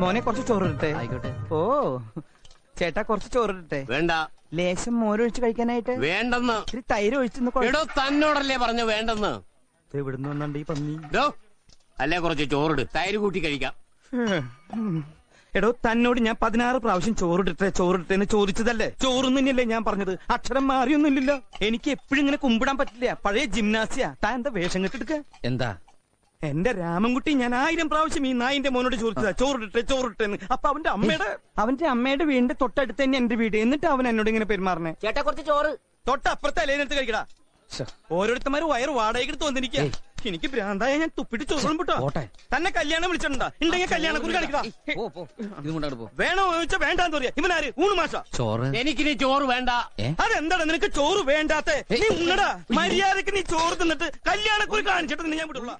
മോനെ കുറച്ച് ചോറിട്ടെ ആയിക്കോട്ടെ. ഓ ചേട്ടാ കുറച്ച് ചോറിട്ടെ വേണ്ട. ലേശം മോരൊഴിച്ച് കഴിക്കാനായിട്ട്? വേണ്ടെന്ന്. ഇത്തിരി തൈര് ഒഴിച്ചെന്ന് എടോ തന്നോടല്ലേ പറഞ്ഞു വേണ്ടെന്ന്. എവിടുന്ന് വന്നുണ്ട് ഈ പന്നി? അല്ലേ കുറച്ച് ചോറിട്. തൈര് കൂട്ടി കഴിക്കാം. എടോ തന്നോട് ഞാൻ പതിനാറ് പ്രാവശ്യം ചോറിട്ടെ ചോറിട്ടെ എന്ന് ചോദിച്ചതല്ലേ? ചോറൊന്നുമില്ലേ ഞാൻ പറഞ്ഞത്. അക്ഷരം മാറിയൊന്നുമില്ലല്ലോ എനിക്ക് എപ്പോഴും ഇങ്ങനെ കുമ്പിടാൻ പറ്റില്ല. പഴയ ജിംനാസിയ. താൻ എന്താ വേഷം കെട്ടെടുക്ക എന്താ? എന്റെ രാമൻകുട്ടി ഞാൻ ആയിരം പ്രാവശ്യം ഈ നായിന്റെ മോനോട് ചോദിച്ചതാ ചോറിട്ടെ ചോറിട്ടെ എന്ന് അപ്പൊ അവന്റെ അമ്മയുടെ അവന്റെ അമ്മയുടെ വീടിന്റെ തൊട്ടടുത്ത് തന്നെ എന്റെ വീട്. എന്നിട്ട് അവൻ എന്നോട് ഇങ്ങനെ പെരുമാറണേ ചേട്ടാ കുറച്ച് ചോറ്. തൊട്ടപ്പുറത്തെ അലയിനെടുത്ത് കഴിക്കടാ. ഓരോരുത്തന്മാര് വയറ് വാടകയ്ക്ക് തോന്നിരിക്കുക എനിക്ക് ഭ്രാന്തായ ഞാൻ തുപ്പിട്ട് ചോറും വിട്ടോ പോട്ടെ. തന്നെ കല്യാണം വിളിച്ചിട്ടുണ്ടാ. ഉണ്ടെങ്കിൽ കല്യാണം കുറി പോ വേണോ ചോദിച്ചാ വേണ്ടാന്ന് പറയാ. ഇവനാര് ഊണ് മാഷ. ചോറ്? എനിക്ക് നീ ചോറ് വേണ്ട. അതെന്താണ് നിനക്ക് ചോറ് വേണ്ടാത്തെ? നീ ഉണ്ണടാ. മര്യാദയ്ക്ക് നീ ചോറ് തിന്നിട്ട് കല്യാണക്കുറി കാണിച്ചിട്ട് ഞാൻ വിടുള്ള.